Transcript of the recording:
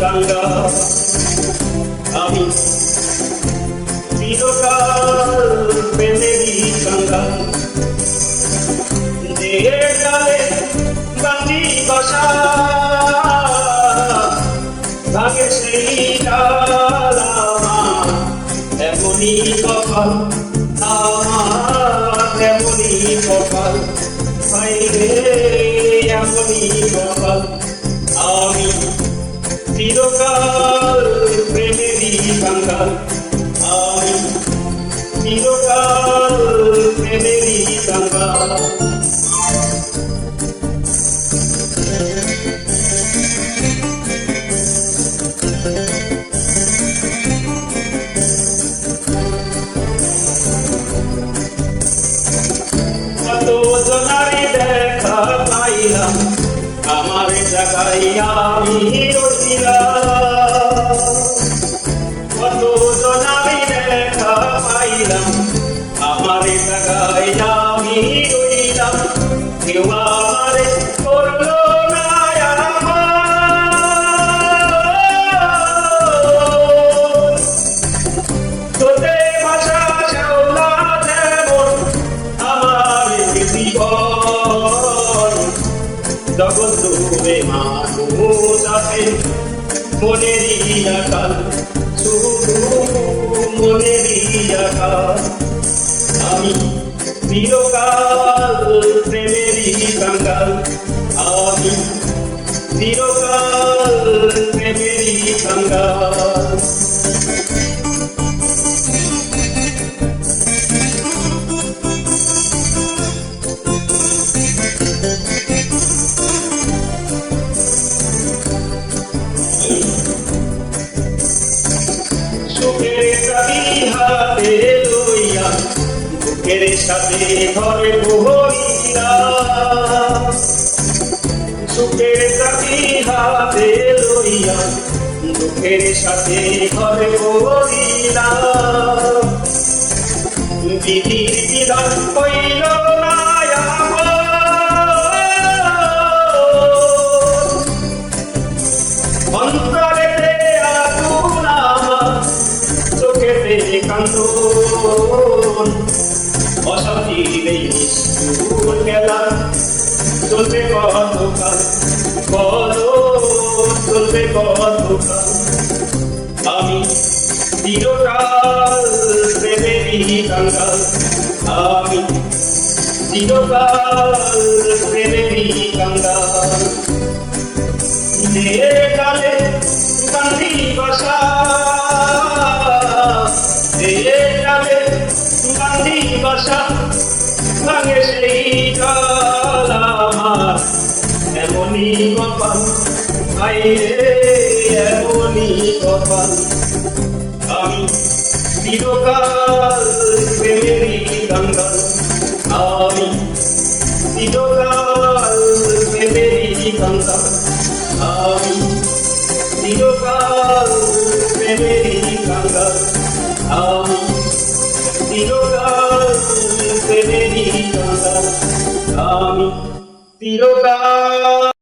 গঙ্গা আমি চিরকাল প্রেমেরই সেই ডালামা এমনই কপাল এমনই কপাল এমনই চিরকাল প্রেমেরই কাঙ্গাল আমি চিরকাল প্রেমেরই কাঙ্গাল কত জনারে দেখা পাইলাম জায়গায় আমি কত জনারে দেখা পাইলাম আমার জায়গায় আমি রইলাম কেউ মানুষ আছে মনেরই আকাল মনেরই আকাল আমি চিরকাল প্রেমেরই কাঙ্গাল হাতে লইয়া, বুকের সাথে ঘরে বহরিয়া সুখের চাবি হাতে লইয়া, দুঃখের সাথে ঘরে বহরিয়া বিধির এই নিষ্ঠুর খেলা চলবে কতকাল বলো চলবে কতকাল আমি চিরকাল প্রেমেরই কাঙ্গাল আমি চিরকাল প্রেমেরই কাঙ্গাল যে কালে যে কালে গান্ধী ভাষা ভাঙে সেই কাল আমার এমনই কপাল হাই রে, এমনই কপাল আমি চিরকাল প্রেমেরই গঙ্গা, আমি চিরকাল প্রেমেরই গঙ্গা, আমি চিরকাল প্রেমেরই গঙ্গা, আমি আমি চিরকাল